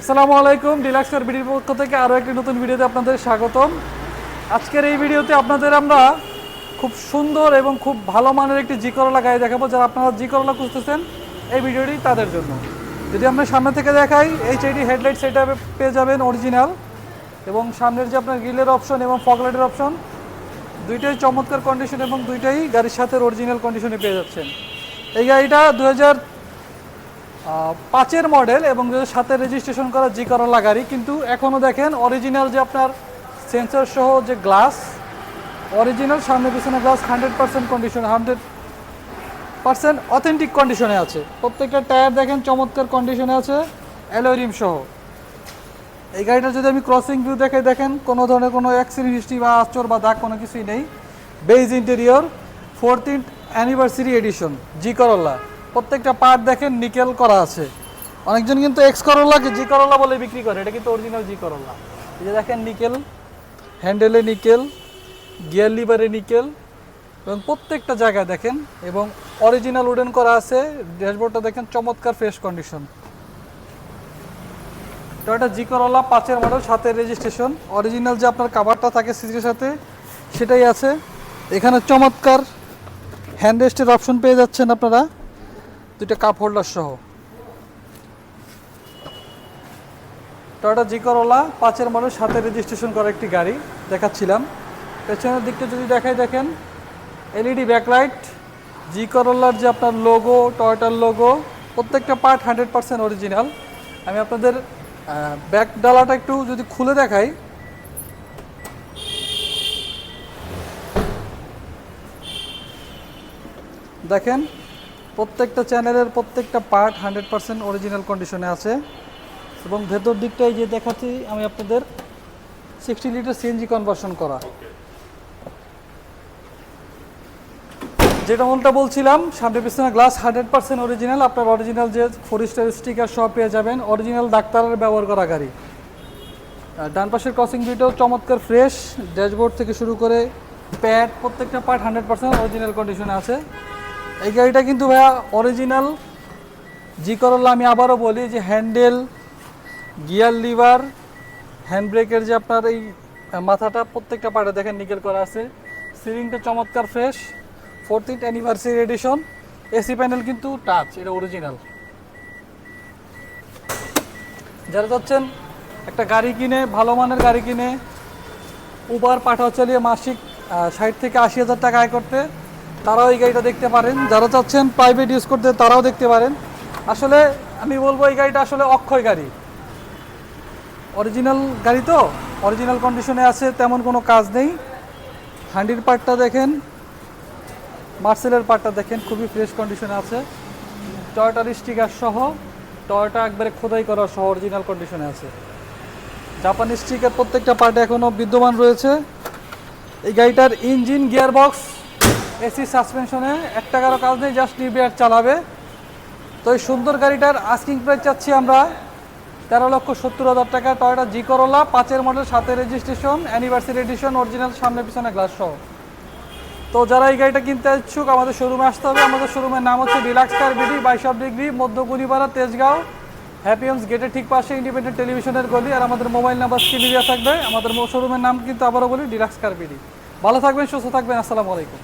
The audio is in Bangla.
আসসালামু আলাইকুম ডিলাক্সের বিডির পক্ষ থেকে আরও একটি নতুন ভিডিওতে আপনাদের স্বাগতম। আজকের এই ভিডিওতে আপনাদের আমরা খুব সুন্দর এবং খুব ভালো মানের একটি জি করলা গাড়ি দেখাবো, যারা আপনারা জি করলা খুঁজতেছেন এই ভিডিওটি তাদের জন্য। যদি আমরা সামনে থেকে দেখাই এইচ আইডি হেডলাইট সেটা পেয়ে যাবেন অরিজিনাল এবং সামনের যে আপনার গ্রিলের অপশন এবং ফগলাইটের অপশন দুইটাই চমৎকার কন্ডিশন এবং দুইটাই গাড়ির সাথে অরিজিনাল কন্ডিশনে পেয়ে যাচ্ছেন। এই গাড়িটা দু হাজার পাঁচের মডেল এবং সাথে রেজিস্ট্রেশন করা জি করলা গাড়ি কিন্তু এখনও দেখেন অরিজিনাল যে আপনার সেন্সর সহ যে গ্লাস অরিজিনাল সামনে পিছনে glass hundred percent condition hundred percent authentic কন্ডিশনে আছে। প্রত্যেকটা টায়ার দেখেন চমৎকার কন্ডিশনে আছে অ্যালোরিম সহ। এই গাড়িটা যদি আমি ক্রসিং ভিউ দেখে দেখেন, কোনো ধরনের কোনো অ্যাক্সিডেন্ট হিস্ট্রি বা আচর বা দাগ কোনো কিছুই নেই। Beige interior fourteenth anniversary edition G Corolla প্রত্যেকটা পার্ট দেখেন নিকেল করা আছে। অনেকজন কিন্তু এক্স করল্লাকে জি করল্লা বলে বিক্রি করে। এটা কিন্তু অরিজিনাল জি করল্লা এই যে দেখেন নিকেল হ্যান্ডেলে নিকেল গিয়ার লিভারে নিকেল, এবং প্রত্যেকটা জায়গায় দেখেন, এবং অরিজিনাল উডেন করা আছে। ড্যাশবোর্ডটা দেখেন চমৎকার fresh condition Toyota G Corolla পাঁচের মডেল সাথে রেজিস্ট্রেশন অরিজিনাল যে আপনার কাভারটা থাকে সিটের সাথে, সেটাই আছে। এখানে চমৎকার হ্যান্ড রেস্টের অপশন পেয়ে যাচ্ছেন আপনারা। দুইটা কাপ হোল্ডার সহ। টয়োটা জি করলা পাঁচের মডেল সাথে রেজিস্ট্রেশন করা একটি গাড়ি দেখাচ্ছিলাম। পেছনের দিকটা যদি দেখাই দেখেন এলইডি ব্যাকলাইট জি করলার যে আপনার লোগো টয়োটার লোগো প্রত্যেকটা পার্ট হান্ড্রেড পার্সেন্ট অরিজিনাল আমি আপনাদের ব্যাক ডালাটা একটু যদি খুলে দেখাই। দেখেন প্রত্যেকটা চ্যানেলের প্রত্যেকটা পার্ট হান্ড্রেড পার্সেন্ট অরিজিনাল কন্ডিশনে আছে। এবং ভেতর দিকটাই যে দেখাচ্ছি, আমি আপনাদের সিক্সটি লিটার সিএনজি কনভার্সন করা। যেটা মনটা বলছিলাম সামনে পিছনে গ্লাস হান্ড্রেড পার্সেন্ট অরিজিনাল আপনার অরিজিনাল যে ফোর স্টার স্টিকার সব পেয়ে যাবেন। অরিজিনাল ডাক্তারের ব্যবহার করা গাড়ি। ডান পাশের ক্রসিং ভিউটাও চমৎকার ফ্রেশ ড্যাশবোর্ড থেকে শুরু করে প্যাড প্রত্যেকটা পার্ট হান্ড্রেড পার্সেন্ট অরিজিনাল কন্ডিশনে আছে। এই গাড়িটা কিন্তু ভাইয়া অরিজিনাল জি করল্লা আমি আবারও বলি যে হ্যান্ডেল গিয়ার লিভার হ্যান্ড ব্রেকের যে আপনার এই মাথাটা প্রত্যেকটা পার্টে দেখেন নিকেল করা আছে। সিলিংটা চমৎকার fresh fourteenth anniversary edition AC panel কিন্তু টাচ এটা অরিজিনাল যারা চাচ্ছেন একটা গাড়ি কিনে, ভালো মানের গাড়ি কিনে উবার পাঠাও চালিয়ে মাসিক ষাট থেকে আশি হাজার টাকা আয় করতে তারাও এই গাড়িটা দেখতে পারেন। যারা চাচ্ছেন প্রাইভেট ইউজ করতে, তারাও দেখতে পারেন। আসলে আমি বলব এই গাড়িটা আসলে অক্ষয় গাড়ি। অরিজিনাল গাড়ি তো? অরিজিনাল কন্ডিশনে আছে, তেমন কোনো কাজ নেই। হান্ডির পার্টটা দেখেন। মার্সেলের পার্টটা দেখেন, খুবই ফ্রেশ কন্ডিশনে আছে। টয়টার স্টিকার সহ টয়টা একবারে খোদাই করা সহ অরিজিনাল কন্ডিশনে আছে। জাপানি স্টিকার প্রত্যেকটা পার্টে এখনও বিদ্যমান রয়েছে। এই গাড়িটার ইঞ্জিন গিয়ার বক্স এসি সাসপেনশনে, এক টাকারও কাজ নেই জাস্ট নিবিয়ার চালাবে। তো এই সুন্দর গাড়িটার আস্কিং প্রাইস চাচ্ছি আমরা তেরো লক্ষ সত্তর হাজার টাকা টয়টা জি করোলা পাঁচের মডেল সাথে রেজিস্ট্রেশন অ্যানিভার্সারি এডিশন অরিজিনাল সামনে পিছনে গ্লাস সহ। তো যারা এই গাড়িটা কিনতে ইচ্ছুক, আমাদের শোরুমে আসতে হবে। আমাদের শোরুমের নাম হচ্ছে ডিলাক্স কার বিডি বাইশব ডিগ্রি মধ্যগুড়িপাড়া তেজগাঁও। হ্যাপি হোমস গেটের ঠিক পাশে ইন্ডিপেন্ডেন্ট টেলিভিশনের গলি। আর আমাদের মোবাইল নাম্বার স্ক্রিনে দেওয়া থাকবে। আমাদের শোরুমের নাম কিন্তু আবারও বলি ডিলাক্স কার বিডি ভালো থাকবেন, সুস্থ থাকবেন, আসসালামু আলাইকুম।